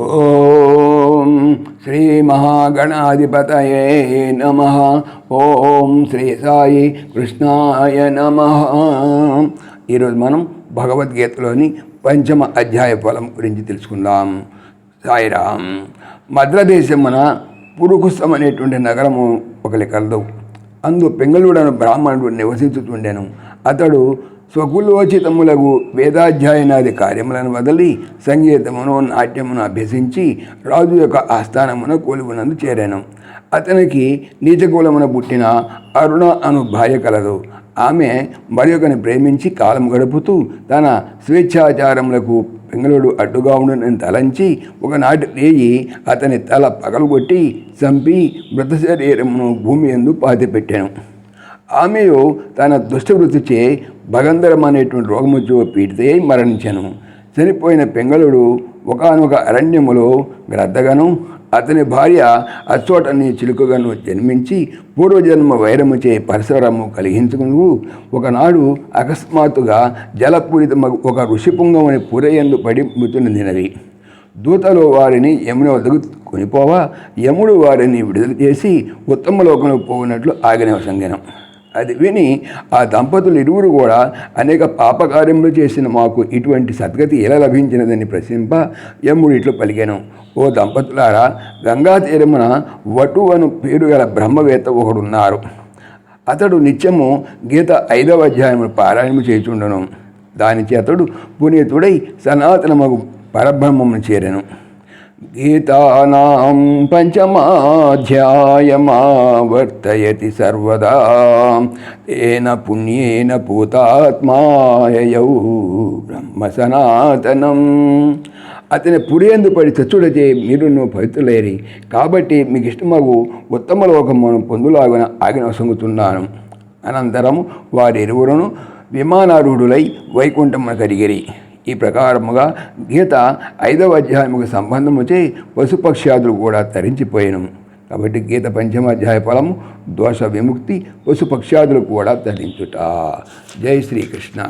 ఓం శ్రీ మహాగణాధిపతయే నమ. ఓం శ్రీ సాయి కృష్ణాయ నమ. ఈరోజు మనం భగవద్గీతలోని పంచమ అధ్యాయ ఫలం గురించి తెలుసుకుందాం. సాయిరాం మద్రదేశమున పురుకుస్తం అనేటువంటి నగరము ఒకరి కలదు అందు పెంగళూడను బ్రాహ్మణుడు నివసించుతుండెను. అతడు స్వకులోచితములగు వేదాధ్యయనాది కార్యములను వదిలి సంగీతమును నాట్యమును అభ్యసించి రాజు యొక్క ఆస్థానమున కొలువునందు చేరాను. అతనికి నీచకులమున పుట్టిన అరుణ అను భార్య కలదు. ఆమె మరి ప్రేమించి కాలం గడుపుతూ తన స్వేచ్ఛాచారములకు పెంగళుడు అడ్డుగా ఉండని తలంచి ఒకనాటి రేయి అతని తల పగలగొట్టి చంపి మృత శరీరమును భూమి ఎందు పాతిపెట్టాను. ఆమెయు తన దుష్టవృత్తిచే భగంధరం అనేటువంటి రోగముచు పీడితే మరణించను. చనిపోయిన పెంగళుడు ఒకనొక అరణ్యములో గ్రద్దగను అతని భార్య అచ్చోటని చిలుకగాను జన్మించి పూర్వజన్మ వైరముచే పరిసరము కలిగించుకును. ఒకనాడు అకస్మాత్తుగా జలపూరిత ఒక ఋషిపుంగమని పురయందు పడి మృతునిదినవి దూతలో వారిని యమున వద్దకు కొనిపోవా? యముడు వారిని విడుదల చేసి ఉత్తమ లోకంలో పోయినట్లు ఆగిన సంగనం. అది విని ఆ దంపతులు ఇరువురు కూడా అనేక పాపకార్యములు చేసిన మాకు ఇటువంటి సద్గతి ఎలా లభించినదని ప్రశ్నింప యముడు ఇట్లు పలికాను. ఓ దంపతులారా గంగా తీరమున వటు అను పేరు గల బ్రహ్మవేత్త ఒకడున్నారు. అతడు నిత్యము గీత ఐదవ అధ్యాయము పారాయణము చేయుచుండను. దాని చేతడు పునీతుడై సనాతనమగు పరబ్రహ్మమును చేరెను. గీతానాం పంచమాధ్యాయమావర్తయతి సర్వదా తేన పుణ్యేన పూతాత్మాయౌ బ్రహ్మ సనాతనం అతని పురియందు పడి చచ్చుడచే మీరును పవిత్రులేరి. కాబట్టి మీకు ఇష్టమగు ఉత్తమ లోకమును పొందులాగిన ఆగిన సంగుతున్నాను. అనంతరం వారిరువురును విమానారూఢులై వైకుంఠమున కరిగిరి ఈ ప్రకారముగా గీత ఐదవ అధ్యాయముకు సంబంధముచే పశుపక్ష్యాదులు కూడా తరించిపోయాను. కాబట్టి గీత పంచమాధ్యాయ ఫలము దోష విముక్తి పశుపక్ష్యాదులు కూడా తరించుట. జై శ్రీకృష్ణ.